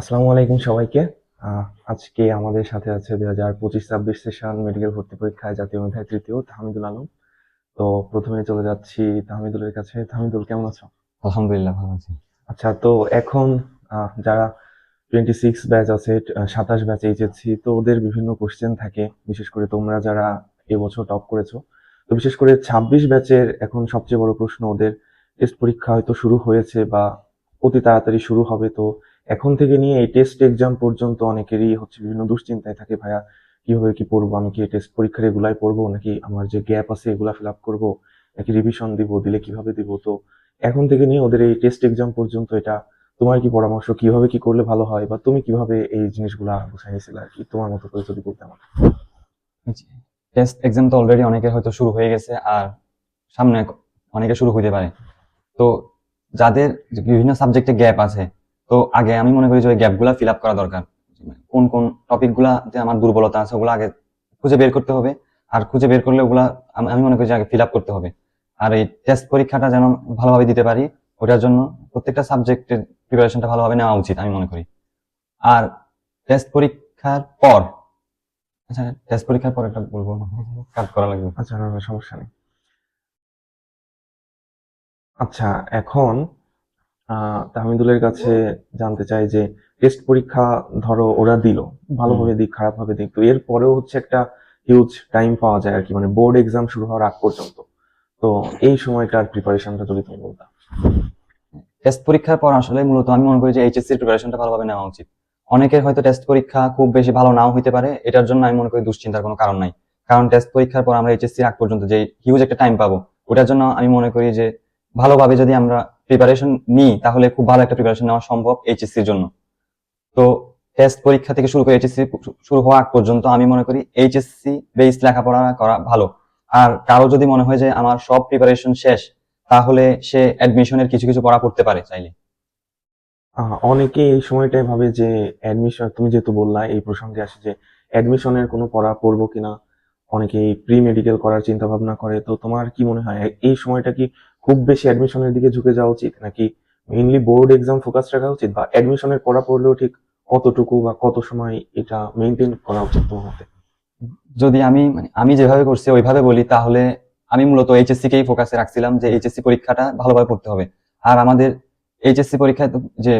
আসসালামু আলাইকুম সবাইকে। আজকে আমাদের সাথে আছে দুই হাজার পঁচিশ ছাব্বিশ সেশন মেডিকেল ভর্তি পরীক্ষায় জাতীয় মেধায় তৃতীয় তাহমিদুল আলম। তো প্রথমে চলে যাচ্ছি তাহমিদুলের কাছে। তাহমিদুল কেমন আছো? আলহামদুলিল্লাহ ভালো আছি। আচ্ছা তো এখন যারা টোয়েন্টি সিক্স ব্যাচ আছে সাতাশ ব্যাচ এইচএসসি তো ওদের বিভিন্ন কোশ্চেন থাকে। বিশেষ করে তোমরা যারা এবছর টপ করেছ। তো বিশেষ করে ছাব্বিশ ব্যাচের এখন সবচেয়ে বড় প্রশ্ন ওদের। টেস্ট পরীক্ষা হয়তো শুরু হয়েছে বা অতি তাড়াতাড়ি শুরু হবে তো এখন থেকে নিয়ে এই টেস্ট এক্সাম পর্যন্ত অনেকেরই হচ্ছে বিভিন্ন দুশ্চিন্তায় থাকে, ভাইয়া, কীভাবে কি পড়ব? আমি কি টেস্ট পরীক্ষার এগুলাই পড়ব? নাকি আমার যে গ্যাপ আছে এগুলা ফিল আপ করব? নাকি রিভিশন দিব? দিলে কীভাবে দিব? তো এখন থেকে নিয়ে ওদের এই টেস্ট এক্সাম পর্যন্ত এটা, তোমার কি পরামর্শ? কীভাবে কি করলে ভালো হয়? বা তুমি কীভাবে এই জিনিসগুলা গুছাই নিয়েছিলে আর কি তোমার মতো করে যদি বলতে আমাকে। টেস্ট এক্সাম তো অলরেডি অনেকের হয়তো শুরু হয়ে গেছে আর সামনে অনেকে শুরু হইতে পারে। তো যাদের বিভিন্ন সাবজেক্টে গ্যাপ আছে তো আগে আমি মনে করি যে ওই গ্যাপগুলা ফিল আপ করা দরকার। কোন কোন টপিকগুলা যে আমার দুর্বলতা আছে ওগুলো আগে খুঁজে বের করতে হবে। আর খুঁজে বের করলে ওগুলা আমি মনে করি যে আগে ফিল আপ করতে হবে। আর এই টেস্ট পরীক্ষাটা যেন ভালোভাবে দিতে পারি, ওটার জন্য প্রত্যেকটা সাবজেক্টের প্রিপারেশনটা ভালোভাবে নেওয়া উচিত আমি মনে করি। আর টেস্ট পরীক্ষার পর আচ্ছা টেস্ট পরীক্ষার পর একটা বলব কাট করা লাগবে। আচ্ছা সমস্যা নেই। আচ্ছা এখন তাহমিদুলের কাছে জানতে চাই যে টেস্ট পরীক্ষা ধরো ওরা দিল ভালোভাবে দিক খারাপভাবে দিক তো এরপরেও হচ্ছে একটা হিউজ টাইম পাওয়া যায় আর কি মানে বোর্ড এক্সাম শুরু হওয়ার আগ পর্যন্ত। তো এই সময়টার প্রিপারেশনটা যদি তুমি বলতা। টেস্ট পরীক্ষার পর আসলে মূলত আমি মনে করি যে এইচএসসি প্রিপারেশনটা ভালোভাবে নেওয়া উচিত। অনেকের হয়তো টেস্ট পরীক্ষা খুব বেশি ভালো নাও হইতে পারে এটার জন্য আমি মনে করি দুশ্চিন্তার কোনো কারণ নাই। কারণ টেস্ট পরীক্ষার পর আমরা এইচএসসি আগ পর্যন্ত যে হিউজ একটা টাইম পাবো ওটার জন্য আমি মনে করি যে ভালোভাবে যদি আমরা প্রিপারেশন নিই, তাহলে খুব ভালো একটা প্রিপারেশন নেওয়া সম্ভব এইচএসসির জন্য। তো টেস্ট পরীক্ষা থেকে শুরু করে এইচএসসি শুরু হওয়া আগ পর্যন্ত আমি মনে করি এইচএসসি বেস লেখাপড়া করা ভালো। আর কারও যদি মনে হয় যে আমার সব প্রিপারেশন শেষ, তাহলে সে অ্যাডমিশনের কিছু কিছু পড়া পড়তে পারে চাইলে। অনেকে এই সময়টায় ভাবে যে অ্যাডমিশন তুমি যেহেতু বললা, এই প্রসঙ্গে আসে যে অ্যাডমিশনের কোনো পড়া পড়ব কিনা। অনেকে প্রি মেডিকেল করার চিন্তা ভাবনা করে। তো তোমার কি মনে হয়, এই সময়টা কি খুব বেশি অ্যাডমিশনের দিকে ঝুঁকে যাওয়া উচিত, নাকি মেইনলি বোর্ড এক্সাম ফোকাস রাখা উচিত, বা অ্যাডমিশনের পড়া পড়লেও ঠিক কতটুকু বা কত সময় এটা মেনটেন করা উচিত তোমার মতে যদি আমি মানে আমি যেভাবে করছি ওইভাবে বলি, তাহলে আমি মূলত এইচএসসি কেই ফোকাসে রাখছিলাম যে এইচএসসি পরীক্ষাটা ভালোভাবে পড়তে হবে। আর আমাদের এইচএসসি পরীক্ষায় যে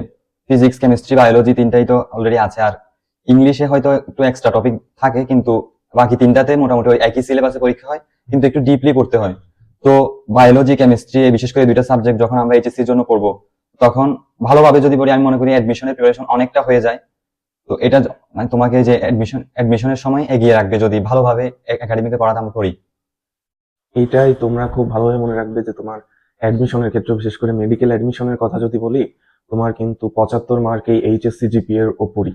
ফিজিক্স কেমিস্ট্রি বায়োলজি তিনটাই তো অলরেডি আছে, আর ইংলিশে হয়তো একটু এক্সট্রা টপিক থাকে, কিন্তু বাকি তিনটাতে মোটামুটি ওই একই সিলেবাসে পরীক্ষা হয়, কিন্তু একটু ডিপলি পড়তে হয়। তো বায়োলজি কেমিস্ট্রি এই বিশেষ করে দুইটা সাবজেক্ট যখন আমরা এইচএসসির জন্য পড়ব, তখন ভালোভাবে যদি বলি, আমি মনে করি অ্যাডমিশনের প্রিপারেশন অনেকটা হয়ে যায়। তো এটা মানে তোমাকে যে অ্যাডমিশন অ্যাডমিশনের সময় এগিয়ে রাখবে যদি ভালোভাবে একাডেমিকে পড়াটা আমরা করি। এটাই তোমরা খুব ভালোভাবে মনে রাখবে যে তোমার অ্যাডমিশনের ক্ষেত্রে, বিশেষ করে মেডিকেল অ্যাডমিশনের কথা যদি বলি, তোমার কিন্তু পঁচাত্তর মার্ক এই এইচএসসি জিপিএ এর ওপরই।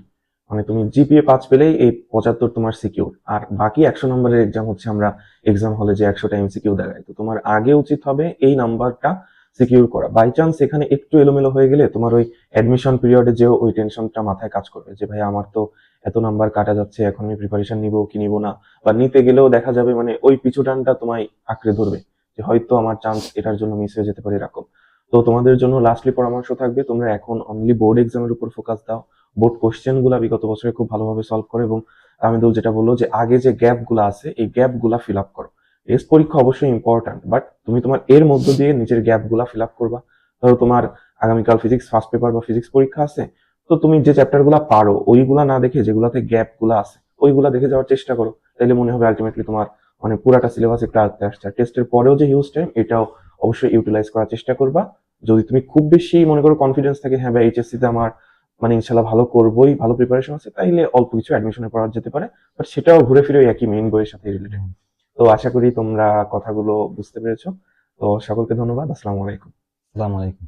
মানে তুমি জিপিএ পাঁচ পেলেই এই পঁচাত্তর তোমার সিকিউর আর বাকি একশো নম্বরের এক্সাম হচ্ছে আমরা এক্সাম হলে যে একশোটা এমসিকিউ দেখাই। তো তোমার আগে উচিত হবে এই নাম্বারটা সিকিউর করা। বাই চান্স এখানে একটু এলোমেলো হয়ে গেলে তোমার ওই অ্যাডমিশন পিরিয়ডে যেও ওই টেনশনটা মাথায় কাজ করবে যে, ভাই, আমার তো এত নাম্বার কাটা যাচ্ছে, এখন আমি প্রিপারেশন নিবো কি নিবো না? বা নিতে গেলেও দেখা যাবে মানে ওই পিছু টানটা তোমায় আঁকড়ে ধরবে যে, হয়তো আমার চান্স এটার জন্য মিস হয়ে যেতে পারে, এরকম। তো তোমাদের জন্য লাস্টলি পরামর্শ থাকবে, তোমরা এখন অনলি বোর্ড এক্সামের উপর ফোকাস দাও। বোর্ড কোশ্চেনগুলা বিগত বছরে খুব ভালোভাবে সলভ করো এবং আমিদুল যেটা বলল যে আগে যে গ্যাপগুলা আছে, এই গ্যাপগুলা ফিল আপ করো। টেস্ট পরীক্ষা অবশ্যই ইম্পর্ট্যান্ট বাট তুমি তোমার এর মধ্য দিয়ে নিজের গ্যাপগুলা ফিল আপ করবা। ধরো তোমার আগামীকাল ফিজিক্স ফার্স্ট পেপার বা ফিজিক্স পরীক্ষা আছে, তো তুমি যে চ্যাপ্টারগুলা পারো, ওইগুলা না দেখে যেগুলাতে গ্যাপগুলা আছে, ওইগুলা দেখে যাওয়ার চেষ্টা করো। তাহলে মনে হবে আলটিমেটলি তোমার মানে পুরাটা সিলেবাস একটু আয়ত্তে আসছে টেস্টের পরেও যে হিউজ টাইম এটাও অবশ্যই ইউটিলাইজ করার চেষ্টা করবা। যদি তুমি খুব বেশি মনে করো কনফিডেন্স থাকে হ্যাঁ ভাই এইচএসসি তে আমার মানে ইনশাল্লাহ ভালো করবোই ভালো প্রিপারেশন আছে তাইলে অল্প কিছু অ্যাডমিশনে পড়া যেতে পারে বাট সেটাও ঘুরে ফিরে একই মেইন বইয়ের সাথে রিলেটেড তো আশা করি তোমরা কথাগুলো বুঝতে পেরেছ। তো সকলকে ধন্যবাদ আসসালামু আলাইকুম। আসসালামু আলাইকুম।